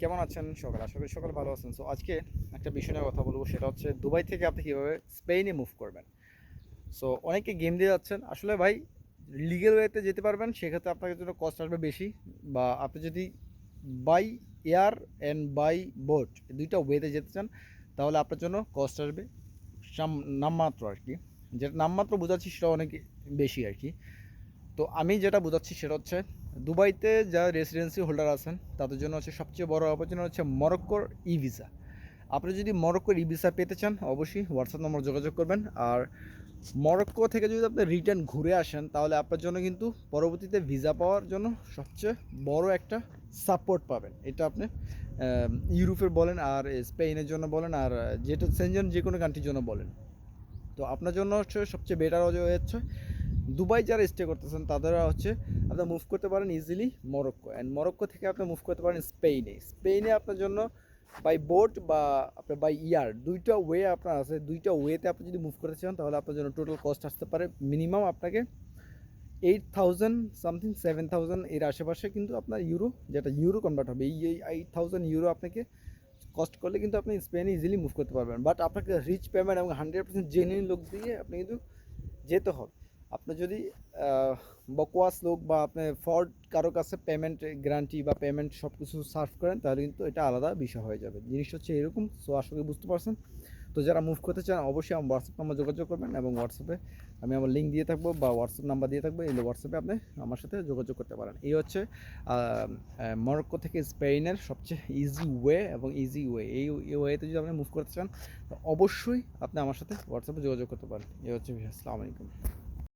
কেমন আছেন সকাল? আশা করি সকাল ভালো আছেন। সো আজকে একটা বিষয় নিয়ে কথা বলব, সেটা হচ্ছে দুবাই থেকে আপনি কীভাবে স্পেনে মুভ করবেন। সো অনেকে গেম দিয়ে যাচ্ছেন। আসলে ভাই লিগেল ওয়েতে যেতে পারবেন, সেক্ষেত্রে আপনার জন্য কস্ট আসবে বেশি। বা আপনি যদি by air and by boat দুইটা ওয়েতে যেতে চান, তাহলে আপনার জন্য কস্ট আসবে নামমাত্র আর কি যেটা নামমাত্র বোঝাচ্ছি, সেটা অনেক বেশি আর কি তো আমি যেটা বোঝাচ্ছি সেটা হচ্ছে দুবাইতে যা রেসিডেন্সি হোল্ডার আছেন, তাদের জন্য হচ্ছে সবচেয়ে বড় অপরচুনিটি হচ্ছে মরক্কোর ই ভিসা আপনি যদি মরক্কোর ই ভিসা পেতে চান, অবশ্যই হোয়াটসঅ্যাপ নম্বর যোগাযোগ করবেন। আর মরক্কো থেকে যদি আপনি রিটার্ন ঘুরে আসেন, তাহলে আপনার জন্য কিন্তু পরবর্তীতে ভিসা পাওয়ার জন্য সবচেয়ে বড় একটা সাপোর্ট পাবেন। এটা আপনি ইউরোপের বলেন আর স্পেনের জন্য বলেন আর যেটা সেনজন যে কোনো কান্ট্রির জন্য বলেন। তো আপনার জন্য হচ্ছে সবচেয়ে বেটার হচ্ছে দুবাই যারা স্টে করতেছেন, তাদেরা হচ্ছে আপনি মুভ করতে পারেন ইজিলি মরক্কো অ্যান্ড মরক্কো থেকে আপনি মুভ করতে পারেন স্পেনে স্পেনে আপনার জন্য বাই বোট বা আপনার বাই ইয়ার দুইটা ওয়ে আপনার আছে। দুইটা ওয়েতে আপনি যদি মুভ করতে চান, তাহলে আপনার জন্য টোটাল কস্ট আসতে পারে। মিনিমাম আপনাকে eight thousand something seven thousand এর আশেপাশে কিন্তু আপনার ইউরো যেটা ইউরো কনভার্ট হবে। এই এইট থাউজেন্ড ইউরো আপনাকে কস্ট করলে কিন্তু আপনি স্পেনে ইজিলি মুভ করতে পারবেন। বাট আপনাকে রিচ পেমেন্ট এবং হান্ড্রেড পার্সেন্ট জেনুইন লোক দিয়ে আপনি কিন্তু যেতে হবে। আপনি যদি আহ, বকওয়াস লোক বা আপনি ফ্রড কারও কাছে পেমেন্ট গ্যারান্টি বা পেমেন্ট সব কিছু সার্ভ করেন তাহলে কিন্তু এটা আলাদা বিষয় হয়ে যাবে। জিনিসটা হচ্ছে এরকম সো আশা করি বুঝতে পারছেন। তো যারা মুভ করতে চান অবশ্যই আমার হোয়াটসঅ্যাপ নাম্বার যোগাযোগ করবেন এবং হোয়াটসঅ্যাপে আমি আমার লিঙ্ক দিয়ে থাকব বা হোয়াটসঅ্যাপ নাম্বার দিয়ে থাকব এই হোয়াটসঅ্যাপে আপনি আমার সাথে যোগাযোগ করতে পারেন। এই হচ্ছে মরক্কো থেকে স্পেনের সবচেয়ে ইজি ওয়ে এবং ইজি ওয়ে এই ওয়েতে যদি আপনি মুভ করতে চান অবশ্যই আপনি আমার সাথে হোয়াটসঅ্যাপে যোগাযোগ করতে পারেন। এই হচ্ছে। আসসালামু আলাইকুম।